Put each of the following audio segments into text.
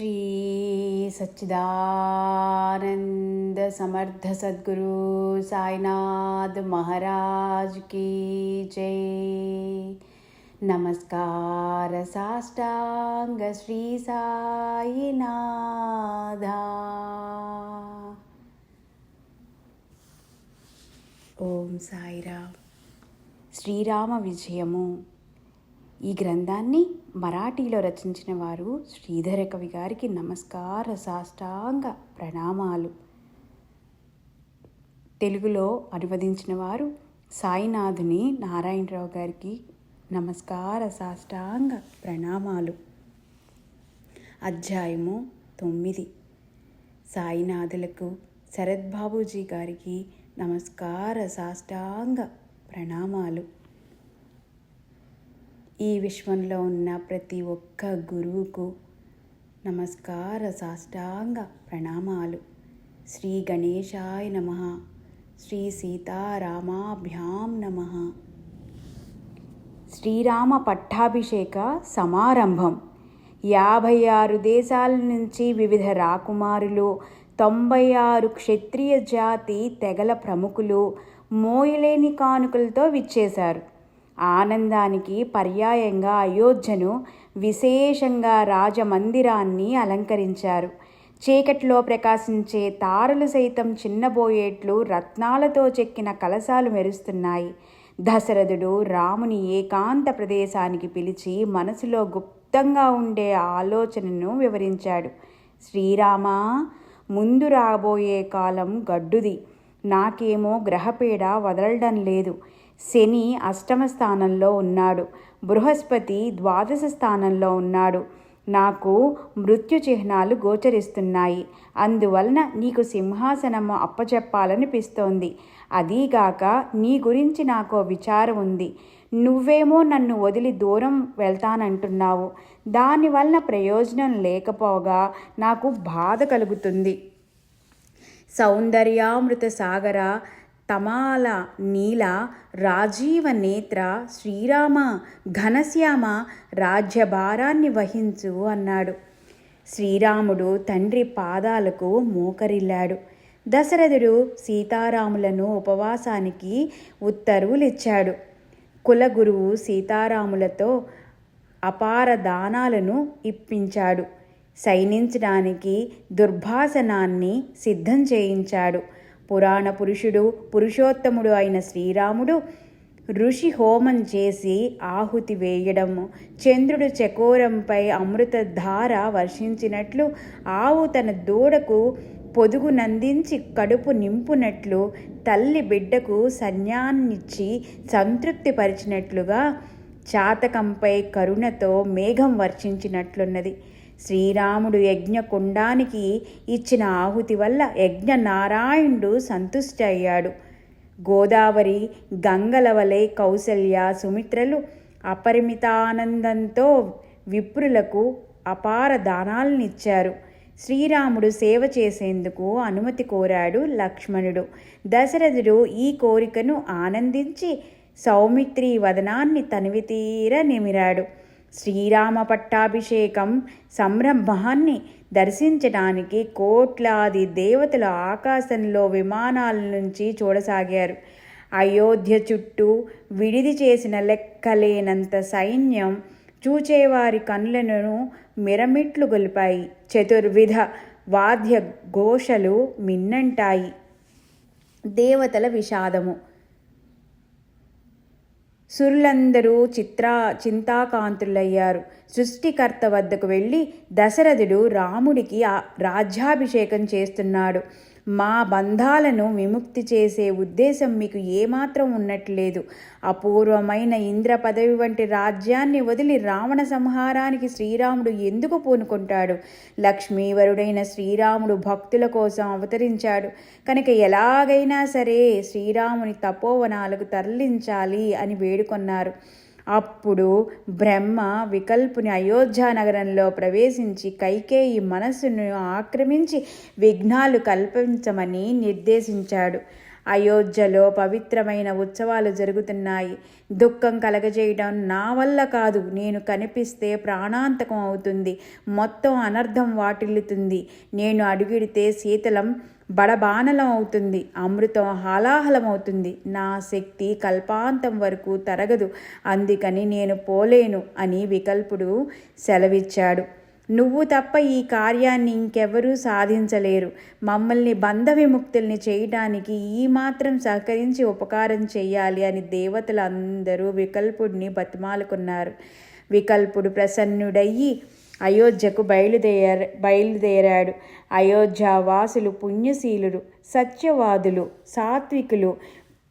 శ్రీ సచ్చిదానంద సమర్థ సద్గురు సాయినాథ్ మహారాజ్ కీ జై. నమస్కార సాష్టాంగ శ్రీ సాయినాథ. ఓం సాయిరామ్. శ్రీరామ విజయము. ఈ గ్రంథాన్ని మరాఠీలో రచించిన వారు శ్రీధర కవి గారికి నమస్కార సాష్టాంగ ప్రణామాలు. తెలుగులో అనువదించిన వారు సాయినాథుని నారాయణరావు గారికి నమస్కార సాష్టాంగ ప్రణామాలు. అధ్యాయము తొమ్మిది. సాయినాథులకు శరత్ బాబూజీ గారికి నమస్కార సాష్టాంగ ప్రణామాలు. ఈ విశ్వంలో ఉన్న ప్రతి ఒక్క గురువుకు నమస్కార సాష్టాంగ ప్రణామాలు. శ్రీ గణేశాయ నమ. శ్రీ సీతారామాభ్యాం నమ. శ్రీరామ పట్టాభిషేక సమారంభం. యాభై ఆరు దేశాల నుంచి వివిధ రాకుమారులు తొంభై ఆరు క్షత్రియ జాతి తెగల ప్రముఖులు మోయలేని కానుకలతో విచ్చేశారు. ఆనందానికి పర్యాయంగా అయోధ్యను విశేషంగా రాజమందిరాన్ని అలంకరించారు. చీకట్లో ప్రకాశించే తారలు సైతం చిన్నబోయేట్లు రత్నాలతో చెక్కిన కలశాలు మెరుస్తున్నాయి. దశరథుడు రాముని ఏకాంత ప్రదేశానికి పిలిచి మనసులో గుప్తంగా ఉండే ఆలోచనను వివరించాడు. శ్రీరామ ముందు రాబోయే కాలం గడ్డుది. నాకేమో గ్రహపీడ వదలడం లేదు. శని అష్టమ స్థానంలో ఉన్నాడు. బృహస్పతి ద్వాదశ స్థానంలో ఉన్నాడు. నాకు మృత్యు చిహ్నాలు గోచరిస్తున్నాయి. అందువలన నీకు సింహాసనము అప్పచెప్పాలనిపిస్తోంది అదీగాక నీ గురించి నాకు విచారం ఉంది. నువ్వేమో నన్ను వదిలి దూరం వెళ్తానంటున్నావు. దానివలన ప్రయోజనం లేకపోగా నాకు బాధ కలుగుతుంది. సౌందర్యామృత సాగర తమాల నీల రాజీవ నేత్ర శ్రీరామ ఘనశ్యామ రాజ్యభారాన్ని వహించు అన్నాడు. శ్రీరాముడు తండ్రి పాదాలకు మోకరిల్లాడు. దశరథుడు సీతారాములను ఉపవాసానికి ఉత్తర్వులిచ్చాడు. కులగురువు సీతారాములతో అపార దానాలను ఇప్పించాడు. సైనించడానికి దుర్భాసనాన్ని సిద్ధం చేయించాడు. పురాణ పురుషుడు పురుషోత్తముడు అయిన శ్రీరాముడు ఋషి హోమం చేసి ఆహుతి వేయడం చంద్రుడు చకోరంపై అమృతధార వర్షించినట్లు ఆవు తన దూడకు పొదుగు నందించి కడుపు నింపునట్లు తల్లి బిడ్డకు సన్యాన్నిచ్చి సంతృప్తిపరిచినట్లుగా చాతకంపై కరుణతో మేఘం వర్షించినట్లున్నది. శ్రీరాముడు యజ్ఞకుండానికి ఇచ్చిన ఆహుతి వల్ల యజ్ఞ నారాయణుడు సంతుష్టి అయ్యాడు. గోదావరి గంగల వలె కౌసల్య సుమిత్రలు అపరిమితానందంతో విప్రులకు అపార దానాలనిచ్చారు. శ్రీరాముడు సేవ చేసేందుకు అనుమతి కోరాడు లక్ష్మణుడు. దశరథుడు ఈ కోరికను ఆనందించి సౌమిత్రి వదనాన్ని తనివితీర నిమిరాడు. శ్రీరామ పట్టాభిషేకం సంరంభాన్ని దర్శించడానికి కోట్లాది దేవతలు ఆకాశంలో విమానాల నుంచి చూడసాగారు. అయోధ్య చుట్టూ విడిది చేసిన లెక్కలేనంత సైన్యం చూచేవారి కనులను మిరమిట్లు గొలిపాయి. చతుర్విధ వాద్య ఘోషలు మిన్నంటాయి. దేవతల విషాదము. సురులందరూ చిత్రా చింతాకాంతులయ్యారు. సృష్టికర్త వద్దకు వెళ్ళి దశరథుడు రాముడికి రాజ్యాభిషేకం చేస్తున్నాడు. మా బంధాలను విముక్తి చేసే ఉద్దేశం మీకు ఏమాత్రం ఉన్నట్లేదు. అపూర్వమైన ఇంద్ర పదవి వంటి రాజ్యాన్ని వదిలి రావణ సంహారానికి శ్రీరాముడు ఎందుకు పూనుకుంటాడు? లక్ష్మీవరుడైన శ్రీరాముడు భక్తుల కోసం అవతరించాడు. కనుక ఎలాగైనా సరే శ్రీరాముని తపోవనాలకు తరలించాలి అని వేడుకొన్నారు. అప్పుడు బ్రహ్మ వికల్పుని అయోధ్య నగరంలో ప్రవేశించి కైకేయి మనస్సును ఆక్రమించి విఘ్నాలు కల్పించమని నిర్దేశించాడు. అయోధ్యలో పవిత్రమైన ఉత్సవాలు జరుగుతున్నాయి. దుఃఖం కలగజేయడం నా వల్ల కాదు. నేను కనిపిస్తే ప్రాణాంతకం అవుతుంది. మొత్తం అనర్థం వాటిల్లుతుంది. నేను అడుగిడితే శీతలం బడబానలం అవుతుంది. అమృతం హాలాహలం అవుతుంది. నా శక్తి కల్పాంతం వరకు తరగదు. అందుకని నేను పోలేను అని వికల్పుడు సెలవిచ్చాడు. నువ్వు తప్ప ఈ కార్యాన్ని ఇంకెవరూ సాధించలేరు. మమ్మల్ని బంధ విముక్తుల్ని చేయటానికి ఈ మాత్రం సహకరించి ఉపకారం చేయాలి అని దేవతలందరూ వికల్పుడిని బతిమాలుకున్నారు. వికల్పుడు ప్రసన్నుడయ్యి అయోధ్యకు బయలుదేర బయలుదేరాడు. అయోధ్యావాసులు పుణ్యశీలులు సత్యవాదులు సాత్వికులు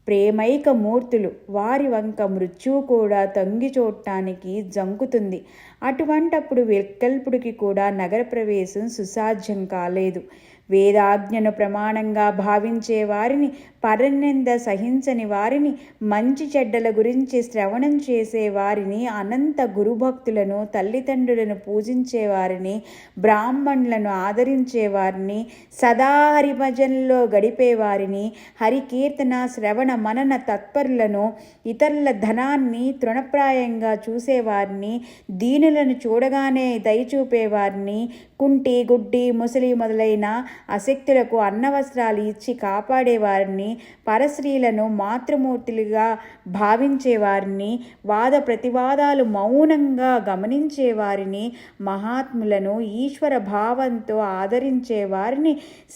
ప్రేమైక మూర్తులు. వారి వంక మృత్యువు కూడా తొంగి చూడటానికి జంకుతుంది. అటువంటప్పుడు వికల్పుడికి కూడా నగర ప్రవేశం సుసాధ్యం కాలేదు. వేదాజ్ఞను ప్రమాణంగా భావించే వారిని పరనింద సహించని వారిని మంచి చెడ్డల గురించి శ్రవణం చేసే వారిని అనంత గురుభక్తులను తల్లిదండ్రులను పూజించే వారిని బ్రాహ్మణులను ఆదరించే వారిని సదా హరిభజనలో గడిపే వారిని హరికీర్తన శ్రవణ మనన తత్పరులను ఇతరుల ధనాన్ని తృణప్రాయంగా చూసేవారిని దీనులను చూడగానే దయచూపేవారిని కుంటి గుడ్డి ముసలి మొదలైన అశక్తులకు అన్నవస్త్రాలు ఇచ్చి కాపాడేవారిని పరశ్రీలను మాతృమూర్తులుగా భావించేవారిని వాద ప్రతివాదాలు మౌనంగా గమనించేవారిని మహాత్ములను ఈశ్వర భావంతో ఆదరించేవారిని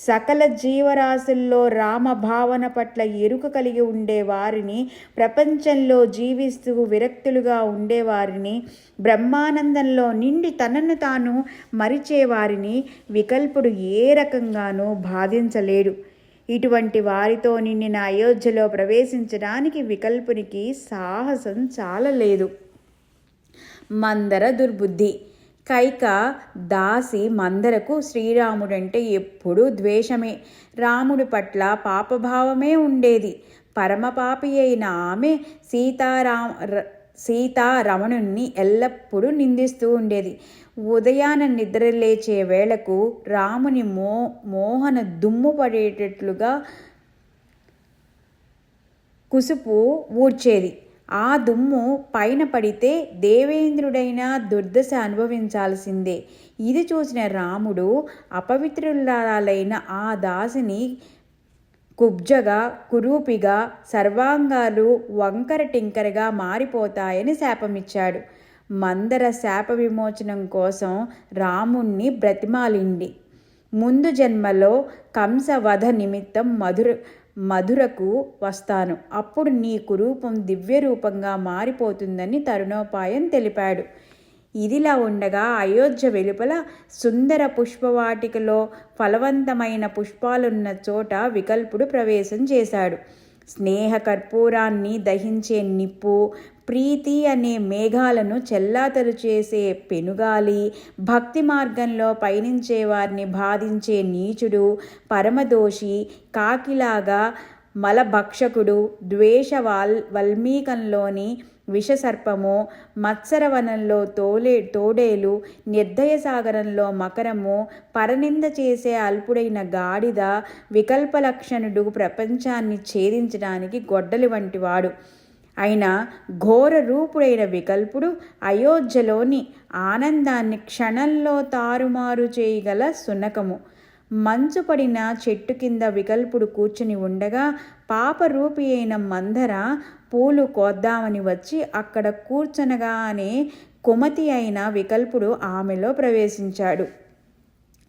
సకల జీవరాశుల్లో రామ భావన పట్ల ఎరుక కలిగి ఉండేవారిని ప్రపంచంలో జీవిస్తూ విరక్తులుగా ఉండేవారిని బ్రహ్మానందంలో నిండి తనను తాను మరిచేవారిని వికల్పుడు ఏ రకంగానూ బాధించలేడు. ఇటువంటి వారితో నిండిన అయోధ్యలో ప్రవేశించడానికి వికల్పునికి సాహసం చాలలేదు. మందర దుర్బుద్ధి. కైక దాసి మందరకు శ్రీరాముడంటే ఎప్పుడూ ద్వేషమే. రాముడి పట్ల పాపభావమే ఉండేది. పరమపాపి అయిన ఆమె సీతారామ సీతారమణుణ్ణి ఎల్లప్పుడూ నిందిస్తూ ఉండేది. ఉదయాన నిద్ర లేచే వేళకు రాముని మో మోహన దుమ్ము పడేటట్లుగా కుసుపు ఊడ్చేది. ఆ దుమ్ము పైన పడితే దేవేంద్రుడైనా దుర్దశ అనుభవించాల్సిందే. ఇది చూసిన రాముడు అపవిత్రులాలైన ఆ దాసిని కుబ్జగా కురూపిగా సర్వాంగాలు వంకర టింకరగా మారిపోతాయని శాపమిచ్చాడు. మందర శాప విమోచనం కోసం రాముణ్ణి బ్రతిమాలిండి. ముందు జన్మలో కంసవధ నిమిత్తం మధుర మధురకు వస్తాను. అప్పుడు నీ కురూపం దివ్య రూపంగా మారిపోతుందని తరుణోపాయం తెలిపాడు. ఇదిలా ఉండగా అయోధ్య వెలుపల సుందర పుష్పవాటికలో ఫలవంతమైన పుష్పాలున్న చోట వికల్పుడు ప్రవేశం చేశాడు. స్నేహ కర్పూరాన్ని దహించే నిప్పు ప్రీతి అనే మేఘాలను చెల్లాతరు చేసే పెనుగాలి భక్తి మార్గంలో పయనించే వారిని బాధించే నీచుడు పరమదోషి కాకిలాగా మలభక్షకుడు ద్వేష వాల్ వల్మీకంలోని విషసర్పము మత్సరవనంలో తోలే తోడేలు నిర్దయ సాగరంలో మకరము పరనింద చేసే అల్పుడైన గాడిద వికల్పలక్షణుడు ప్రపంచాన్ని ఛేదించడానికి గొడ్డలి వంటివాడు అయిన ఘోర రూపుడైన వికల్పుడు అయోధ్యలోని ఆనందాన్ని క్షణంలో తారుమారు చేయగల సునకము మంచు పడిన చెట్టు కింద వికల్పుడు కూర్చుని ఉండగా పాపరూపి అయిన మందర పూలు కోద్దామని వచ్చి అక్కడ కూర్చొనగానే కుమతి అయిన వికల్పుడు ఆమెలో ప్రవేశించాడు.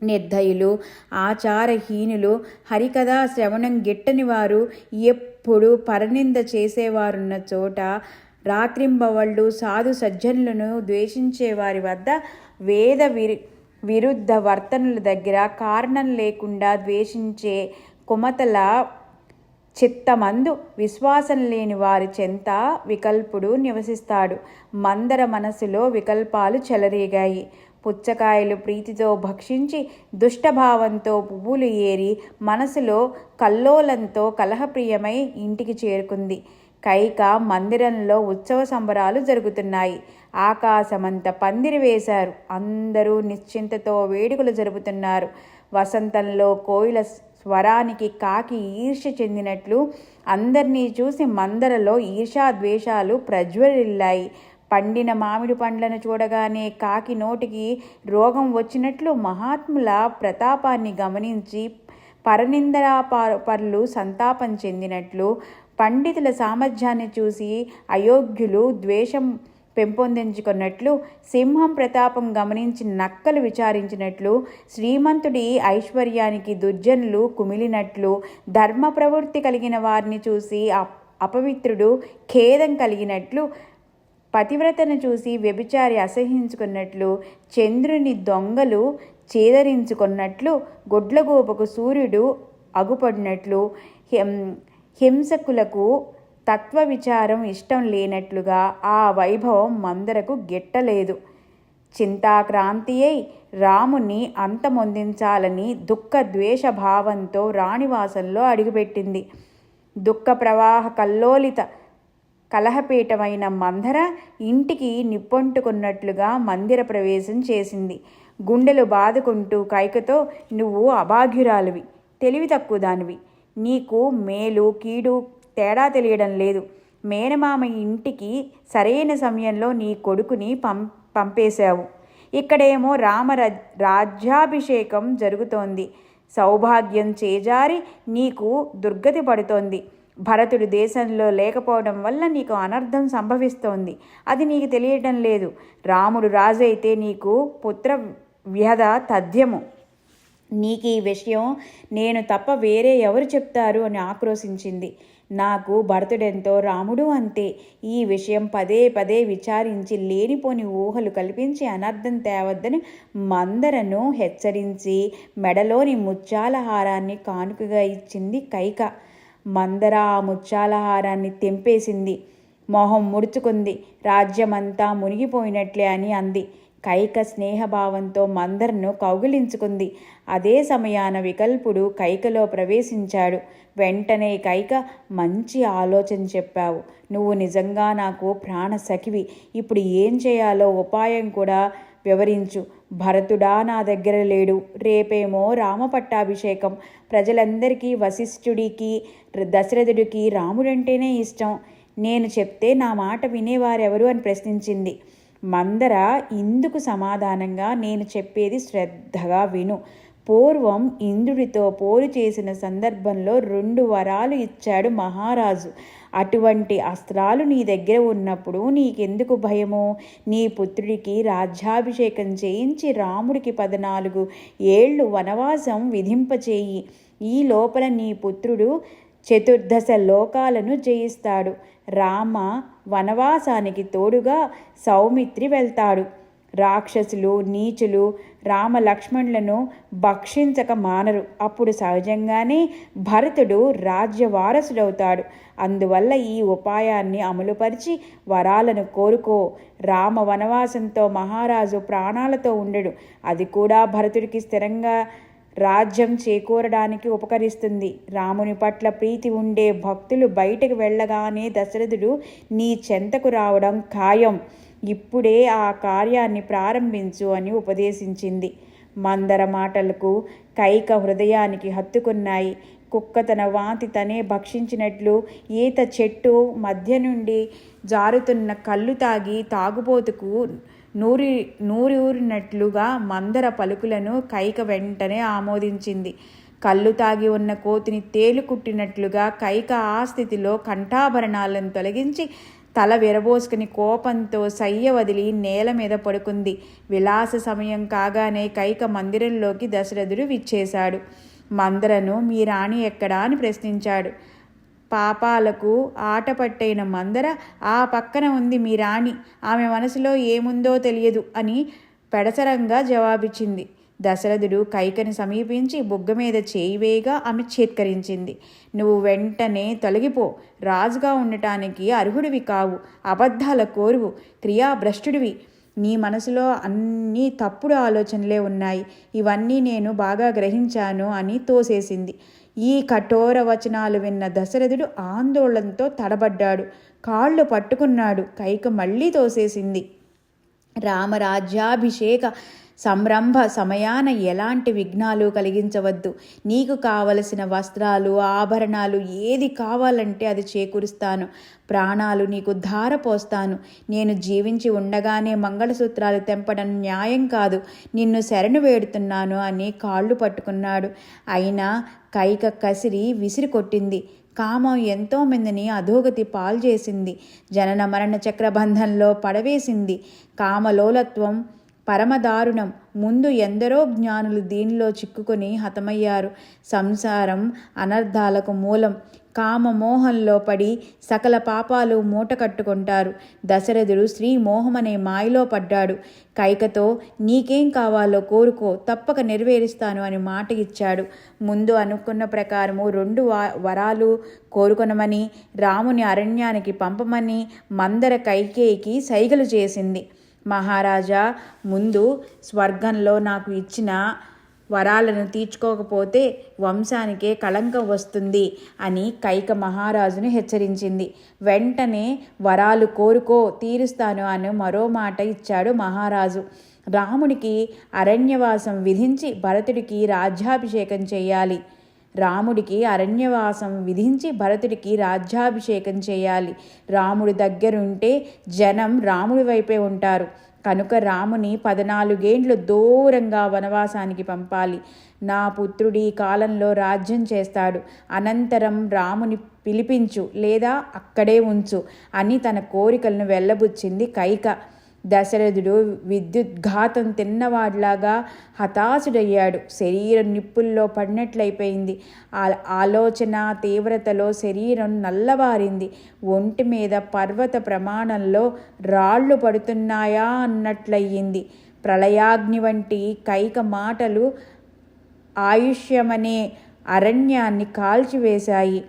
నిర్దయులు ఆచారహీనులు హరికథా శ్రవణం గిట్టని వారు ఎప్పుడు పరనింద చేసేవారున్న చోట రాత్రింబవళ్ళు సాధు సజ్జనులను ద్వేషించే వారి వద్ద వేద విరు విరుద్ధ వర్తనుల దగ్గర కారణం లేకుండా ద్వేషించే కుమతల చిత్తమందు విశ్వాసం లేని వారి చెంత వికల్పుడు నివసిస్తాడు. మందర మనసులో వికల్పాలు చెలరేగాయి. పుచ్చకాయలు ప్రీతితో భక్షించి దుష్టభావంతో పువ్వులు ఏరి మనసులో కల్లోలంతో కలహప్రియమై ఇంటికి చేరుకుంది. కైక మందిరంలో ఉత్సవ సంబరాలు జరుగుతున్నాయి. ఆకాశమంత పందిరి వేశారు. అందరూ నిశ్చింతతో వేడుకలు జరుపుతున్నారు. వసంతంలో కోయిల స్వరానికి కాకి ఈర్ష్య చెందినట్లు అందరినీ చూసి మందరలో ఈర్షాద్వేషాలు ప్రజ్వరిల్లాయి పండిన మామిడి పండ్లను చూడగానే కాకి నోటికి రోగం వచ్చినట్లు మహాత్ముల ప్రతాపాన్ని గమనించి పరనిందరా పర్లు సంతాపం చెందినట్లు పండితుల సామర్థ్యాన్ని చూసి అయోగ్యులు ద్వేషం పెంపొందించుకున్నట్లు సింహం ప్రతాపం గమనించి నక్కలు విచారించినట్లు శ్రీమంతుడి ఐశ్వర్యానికి దుర్జనులు కుమిలినట్లు ధర్మ ప్రవృత్తి కలిగిన వారిని చూసి అపవిత్రుడు ఖేదం కలిగినట్లు పతివ్రతను చూసి వ్యభిచారి అసహించుకున్నట్లు చంద్రుని దొంగలు చేదరించుకున్నట్లు గొడ్లగోపకు సూర్యుడు అగుపడినట్లు హింసకులకు తత్వ విచారం ఇష్టం లేనట్లుగా ఆ వైభవం మందరకు గిట్టలేదు. చింతాక్రాంతి అయి రాముని అంతమొందించాలని దుఃఖ ద్వేష భావంతో రాణివాసంలో అడుగుపెట్టింది. దుఃఖ ప్రవాహ కల్లోలిత కలహపీఠమైన మందర ఇంటికి నిప్పొంటుకున్నట్లుగా మందిర ప్రవేశం చేసింది. గుండెలు బాదుకుంటూ కైకతో నువ్వు అభాగ్యురాలివి తెలివి తక్కువ దానివి నీకు మేలు కీడు తేడా తెలియడం లేదు. మేనమామ ఇంటికి సరైన సమయంలో నీ కొడుకుని పం పంపేశావు. ఇక్కడేమో రామ రాజ్యాభిషేకం జరుగుతోంది. సౌభాగ్యం చేజారి నీకు దుర్గతి పడుతోంది. భరతుడు దేశంలో లేకపోవడం వల్ల నీకు అనర్థం సంభవిస్తోంది. అది నీకు తెలియటం లేదు. రాముడు రాజైతే నీకు పుత్ర వ్యధ తథ్యము. నీకు ఈ విషయం నేను తప్ప వేరే ఎవరు చెప్తారు అని ఆక్రోశించింది. నాకు భరతుడెంతో రాముడు అంతే. ఈ విషయం పదే పదే విచారించి లేనిపోని ఊహలు కల్పించి అనర్థం తేవద్దని మందరను హెచ్చరించి మెడలోని ముత్యాల హారాన్ని కానుకగా ఇచ్చింది కైక. మందర ఆ ముత్యాల హారాన్ని తెంపేసింది. మొహం ముడుచుకుంది. రాజ్యమంతా మునిగిపోయినట్లే అని అంది. కైక స్నేహభావంతో మందర్ను కౌగిలించుకుంది. అదే సమయాన వికల్పుడు కైకలో ప్రవేశించాడు. వెంటనే కైక మంచి ఆలోచన చెప్పావు. నువ్వు నిజంగా నాకు ప్రాణ సఖివి. ఇప్పుడు ఏం చేయాలో ఉపాయం కూడా వివరించు. భరతుడా నా దగ్గర లేడు. రేపేమో రామపట్టాభిషేకం. ప్రజలందరికీ వశిష్ఠుడికి దశరథుడికి రాముడంటేనే ఇష్టం. నేను చెప్తే నా మాట వినేవారెవరు? అని ప్రశ్నించింది. మందర ఇందుకు సమాధానంగా నేను చెప్పేది శ్రద్ధగా విను. పూర్వం ఇంద్రుడితో పోరు చేసిన సందర్భంలో రెండు వరాలు ఇచ్చాడు మహారాజు. అటువంటి అస్త్రాలు నీ దగ్గర ఉన్నప్పుడు నీకెందుకు భయమో? నీ పుత్రుడికి రాజ్యాభిషేకం చేయించి రాముడికి పద్నాలుగు ఏళ్ళు వనవాసం విధింపచేయి. ఈ లోపల నీ పుత్రుడు చతుర్దశ లోకాలను జయిస్తాడు. రామ వనవాసానికి తోడుగా సౌమిత్రి వెళ్తాడు. రాక్షసులు నీచులు రామలక్ష్మణులను భక్షించక మానరు. అప్పుడు సహజంగానే భరతుడు రాజ్యవారసుడవుతాడు. అందువల్ల ఈ ఉపాయాన్ని అమలుపరిచి వరాలను కోరుకో. రామ వనవాసంతో మహారాజు ప్రాణాలతో ఉండడు అది కూడా భరతుడికి స్థిరంగా రాజ్యం చేకూరడానికి ఉపకరిస్తుంది. రాముని పట్ల ప్రీతి ఉండే భక్తులు బయటకు వెళ్ళగానే దశరథుడు నీ చెంతకు రావడం ఖాయం. ఇప్పుడే ఆ కార్యాన్ని ప్రారంభించు అని ఉపదేశించింది. మందర మాటలకు కైక హృదయానికి హత్తుకున్నాయి. కుక్క తన వాంతి తనే భక్షించినట్లు ఈత చెట్టు మధ్య నుండి జారుతున్న కళ్ళు తాగి తాగుబోతుకు నూరి నూరూరినట్లుగా మందర పలుకులను కైక వెంటనే ఆమోదించింది. కళ్ళు తాగి ఉన్న కోతిని తేలు కుట్టినట్లుగా కైక ఆ స్థితిలో కంఠాభరణాలను తొలగించి తల విరబోసుకుని కోపంతో సయ్య వదిలి నేల మీద పడుకుంది. విలాస సమయం కాగానే కైక మందిరంలోకి దశరథుడు విచ్చేశాడు. మందరను మీ రాణి ఎక్కడా? అని ప్రశ్నించాడు. పాపాలకు ఆట పట్టైన మందర ఆ పక్కన ఉంది మీ రాణి. ఆమె మనసులో ఏముందో తెలియదు అని పెడసరంగా జవాబిచ్చింది. దశరథుడు కైకని సమీపించి బుగ్గ మీద చేయివేగా ఆమె చేత్కరించింది. నువ్వు వెంటనే తొలగిపో. రాజుగా ఉండటానికి అర్హుడివి కావు. అబద్ధాల కోరువు. క్రియాభ్రష్టుడివి. నీ మనసులో అన్ని తప్పుడు ఆలోచనలే ఉన్నాయి. ఇవన్నీ నేను బాగా గ్రహించాను అని తోసేసింది. ఈ కఠోర వచనాలు విన్న దశరథుడు ఆందోళనతో తడబడ్డాడు. కాళ్ళు పట్టుకున్నాడు. కైక మళ్ళీ తోసేసింది. రామరాజ్యాభిషేక సంరంభ సమయాన ఎలాంటి విఘ్నాలు కలిగించవద్దు. నీకు కావలసిన వస్త్రాలు ఆభరణాలు ఏది కావాలంటే అది చేకూరుస్తాను. ప్రాణాలు నీకు ధార పోస్తాను నేను జీవించి ఉండగానే మంగళసూత్రాలు తెంపడం న్యాయం కాదు. నిన్ను శరణు వేడుతున్నాను అని కాళ్ళు పట్టుకున్నాడు. అయినా కైక కసిరి విసిరి కొట్టింది. కామం ఎంతో మందిని అధోగతి పాల్చేసింది. జనన మరణ చక్రబంధంలో పడవేసింది. కామలోలత్వం పరమదారుణం. ముందు ఎందరో జ్ఞానులు దీనిలో చిక్కుకొని హతమయ్యారు. సంసారం అనర్థాలకు మూలం. కామమోహంలో పడి సకల పాపాలు మూట కట్టుకుంటారు. దశరథుడు శ్రీ మోహమనే మాయలో పడ్డాడు. కైకతో నీకేం కావాలో కోరుకో తప్పక నెరవేరుస్తాను అని మాట ఇచ్చాడు. ముందు అనుకున్న ప్రకారము రెండు వరాలు కోరుకొనమని రాముని అరణ్యానికి పంపమని మందర కైకేయికి సైగలు చేసింది. మహారాజా ముందు స్వర్గంలో నాకు ఇచ్చిన వరాలను తీర్చుకోకపోతే వంశానికే కళంకం వస్తుంది అని కైక మహారాజును హెచ్చరించింది. వెంటనే వరాలు కోరుకో తీరుస్తాను అని మరో మాట ఇచ్చాడు మహారాజు. రాముడికి అరణ్యవాసం విధించి భరతుడికి రాజ్యాభిషేకం చేయాలి. రాముడికి అరణ్యవాసం విధించి భరతుడికి రాజ్యాభిషేకం చేయాలి. రాముడి దగ్గరుంటే జనం రాముడి వైపే ఉంటారు. కనుక రాముని పద్నాలుగేండ్లు దూరంగా వనవాసానికి పంపాలి. నా పుత్రుడి కాలంలో రాజ్యం చేస్తాడు. అనంతరం రాముని పిలిపించు లేదా అక్కడే ఉంచు అని తన కోరికలను వెళ్ళబుచ్చింది కైక. దశరథుడు విద్యుద్ఘాతం తిన్నవాడిలాగా హతాశుడయ్యాడు. శరీరం నిప్పుల్లో పడినట్లయిపోయింది. ఆ ఆలోచన తీవ్రతలో శరీరం నల్లబారింది ఒంటి మీద పర్వత ప్రమాణంలో రాళ్ళు పడుతున్నాయా అన్నట్లయింది. ప్రళయాగ్ని వంటి కైక మాటలు ఆయుష్యమనే అరణ్యాన్ని కాల్చివేశాయి.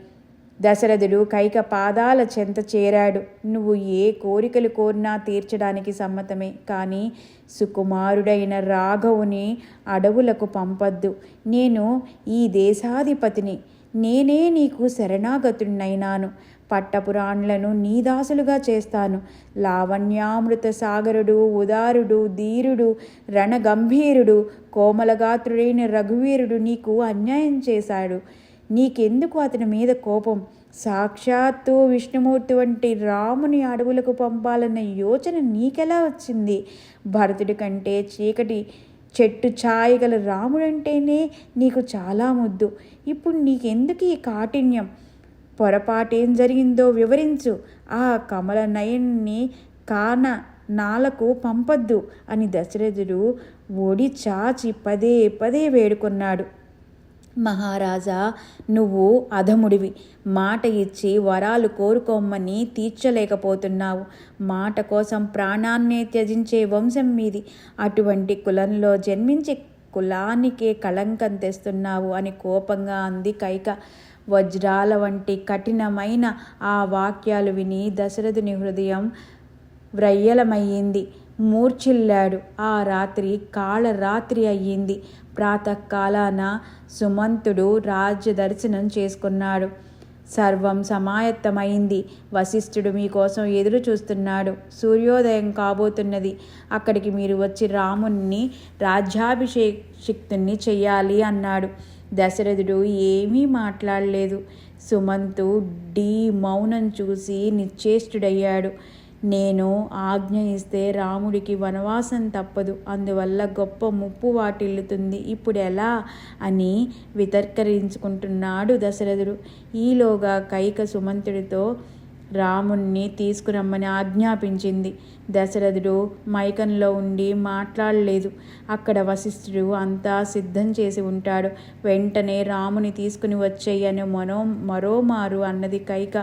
దశరథుడు కైక పాదాల చెంత చేరాడు. నువ్వు ఏ కోరికలు కోరినా తీర్చడానికి సమ్మతమే. కానీ సుకుమారుడైన రాఘవుని అడవులకు పంపద్దు. నేను ఈ దేశాధిపతిని. నేనే నీకు శరణాగతుడినైనాను. పట్టపురాణులను నీదాసులుగా చేస్తాను. లావణ్యామృత సాగరుడు ఉదారుడు ధీరుడు రణగంభీరుడు కోమలగాత్రుడైన రఘువీరుడు నీకు అన్యాయం చేశాడు. నీకెందుకు అతని మీద కోపం? సాక్షాత్తు విష్ణుమూర్తి వంటి రాముని అడవులకు పంపాలన్న యోచన నీకెలా వచ్చింది? భరతుడి కంటే చీకటి చెట్టు ఛాయగల రాముడంటేనే నీకు చాలా ముద్దు. ఇప్పుడు నీకెందుకు ఈ కాఠిన్యం? పొరపాటేం జరిగిందో వివరించు. ఆ కమల నయన్ని కాన నాలకు పంపద్దు అని దశరథుడు ఓడి చాచి పదే పదే వేడుకున్నాడు. మహారాజా నువ్వు అధముడివి. మాట ఇచ్చి వరాలు కోరుకోమని తీర్చలేకపోతున్నావు. మాట కోసం ప్రాణాన్నే త్యజించే వంశం మీది. అటువంటి కులంలో జన్మించి కులానికే కళంకం తెస్తున్నావు అని కోపంగా అంది కైక. వజ్రాల వంటి కఠినమైన ఆ వాక్యాలు విని దశరథుని హృదయం వ్రయ్యలమయ్యింది. మూర్ఛిల్లాడు. ఆ రాత్రి కాళరాత్రి అయ్యింది. ప్రాతకాలాన సుమంతుడు రాజ్య దర్శనం చేసుకున్నాడు. సర్వం సమాయత్తమైంది. వశిష్ఠుడు మీకోసం ఎదురు చూస్తున్నాడు. సూర్యోదయం కాబోతున్నది. అక్కడికి మీరు వచ్చి రాముణ్ణి రాజ్యాభిషేక్తుణ్ణి చెయ్యాలి అన్నాడు. దశరథుడు ఏమీ మాట్లాడలేదు. సుమంతు డీ మౌనం చూసి నిశ్చేష్టుడయ్యాడు. నేను ఆజ్ఞ ఇస్తే రాముడికి వనవాసం తప్పదు అందువల్ల గొప్ప ముప్పు వాటిల్లుతుంది. ఇప్పుడు ఎలా? అని వితర్కరించుకుంటున్నాడు దశరథుడు. ఈలోగా కైక సుమంతుడితో రాముణ్ణి తీసుకురమ్మని ఆజ్ఞాపించింది. దశరథుడు మైకంలో ఉండి మాట్లాడలేదు. అక్కడ వశిష్ఠుడు అంతా సిద్ధం చేసి ఉంటాడు. వెంటనే రాముని తీసుకుని వచ్చేయని మనో మరోమారు అన్నది కైక.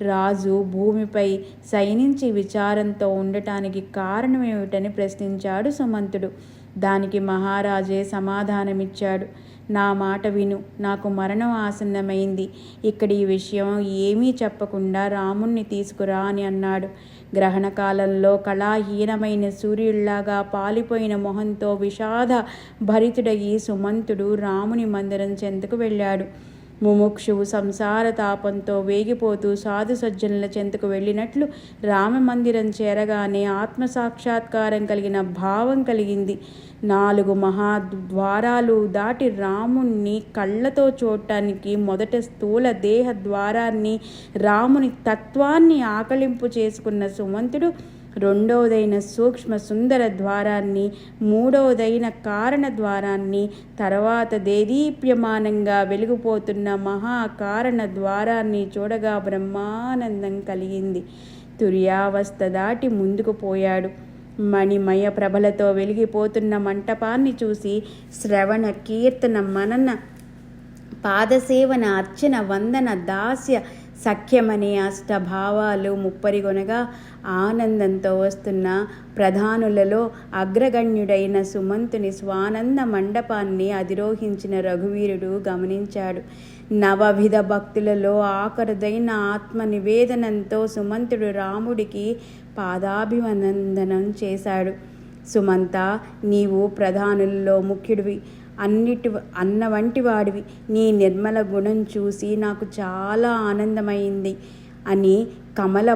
రాజు భూమిపై సైనించి విచారంతో ఉండటానికి కారణమేమిటని ప్రశ్నించాడు సుమంతుడు. దానికి మహారాజే సమాధానమిచ్చాడు. నా మాట విను. నాకు మరణం ఆసన్నమైంది. ఇక్కడ ఈ విషయం ఏమీ చెప్పకుండా రాముణ్ణి తీసుకురా అని అన్నాడు. గ్రహణకాలంలో కళాహీనమైన సూర్యుల్లాగా పాలిపోయిన మొహంతో విషాద భరితుడయి సుమంతుడు రాముని మందిరం చెంతకు వెళ్ళాడు. ముముక్షువు సంసార తాపంతో వేగిపోతూ సాధు సజ్జనుల చెంతకు వెళ్ళినట్లు రామమందిరం చేరగానే ఆత్మసాక్షాత్కారం కలిగిన భావం కలిగింది. నాలుగు మహాద్వారాలు దాటి రాముణ్ణి కళ్ళతో చూడటానికి మొదట స్థూల దేహ ద్వారాన్ని రాముని తత్వాన్ని ఆకలింపు చేసుకున్న సుమంతుడు రెండవదైన సూక్ష్మ సుందర ద్వారాన్ని మూడవదైన కారణ ద్వారాన్ని తర్వాత దేదీప్యమానంగా వెలిగిపోతున్న మహాకారణ ద్వారాన్ని చూడగా బ్రహ్మానందం కలిగింది. తుర్యావస్థ దాటి ముందుకు పోయాడు. మణిమయ ప్రభలతో వెలిగిపోతున్న మంటపాన్ని చూసి శ్రవణ కీర్తన మనన పాదసేవన అర్చన వందన దాస్య సఖ్యమనే అష్టభావాలు ముప్పరిగొనగా ఆనందంతో వస్తున్న ప్రధానులలో అగ్రగణ్యుడైన సుమంతుని స్వానంద మండపాన్ని అధిరోహించిన రఘువీరుడు గమనించాడు. నవవిధ భక్తులలో ఆఖరుదైన ఆత్మ నివేదనంతో సుమంతుడు రాముడికి పాదాభివందనం చేశాడు. సుమంత నీవు ప్రధానుల్లో ముఖ్యుడివి. అన్నిటి అన్న వంటి వాడివి. నీ నిర్మల గుణం చూసి నాకు చాలా ఆనందమైంది అని కమల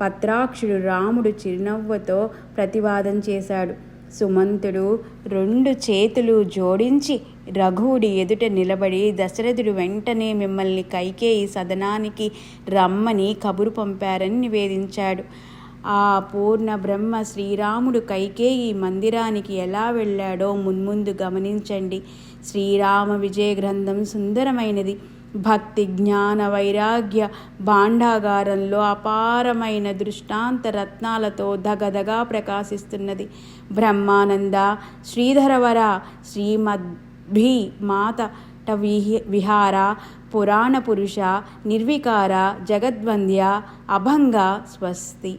పత్రాక్షుడు రాముడు చిరునవ్వుతో ప్రతివాదం చేశాడు. సుమంతుడు రెండు చేతులు జోడించి రఘువుడి ఎదుట నిలబడి దశరథుడు వెంటనే మిమ్మల్ని కైకేయి సదనానికి రమ్మని కబురు పంపారని నివేదించాడు. ఆ పూర్ణ బ్రహ్మ శ్రీరాముడు కైకేయి మందిరానికి ఎలా వెళ్ళాడో మున్ముందు గమనించండి. శ్రీరామ విజయ గ్రంథం సుందరమైనది. భక్తి జ్ఞాన వైరాగ్య భాండాగారంలో అపారమైన దృష్టాంత రత్నాలతో దగదగా ప్రకాశిస్తున్నది. బ్రహ్మానంద శ్రీధరవర శ్రీమద్భి మాత విహి విహార పురాణ పురుష నిర్వికార జగద్వంద్య అభంగ స్వస్తి.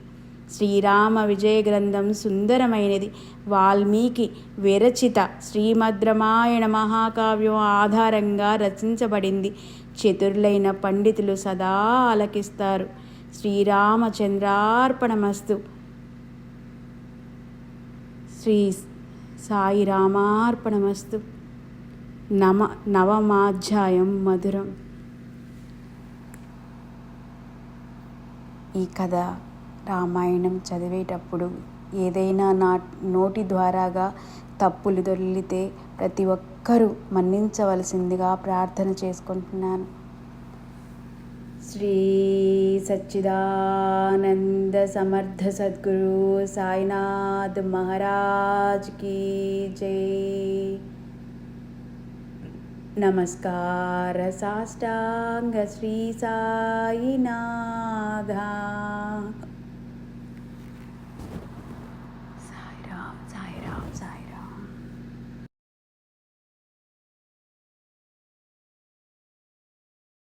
శ్రీరామ విజయ గ్రంథం సుందరమైనది. వాల్మీకి విరచిత శ్రీమద్ రామాయణ మహాకావ్యం ఆధారంగా రచించబడింది. చతుర్లైన పండితులు సదా ఆలకిస్తారు. శ్రీరామచంద్రార్పణమస్తు. శ్రీ సాయిరామార్పణమస్తు. నమ నవమాధ్యాయం మధురం. ఈ కథ రామాయణం చదివేటప్పుడు ఏదైనా నా నోటి ద్వారాగా తప్పులు దొర్లితే ప్రతి ఒక్కరూ మన్నించవలసిందిగా ప్రార్థన చేసుకుంటున్నాను. శ్రీ సచ్చిదానంద సమర్థ సద్గురు సాయినాథ్ మహారాజ్ కీ జై. నమస్కార సాష్టాంగ శ్రీ సాయినాథ.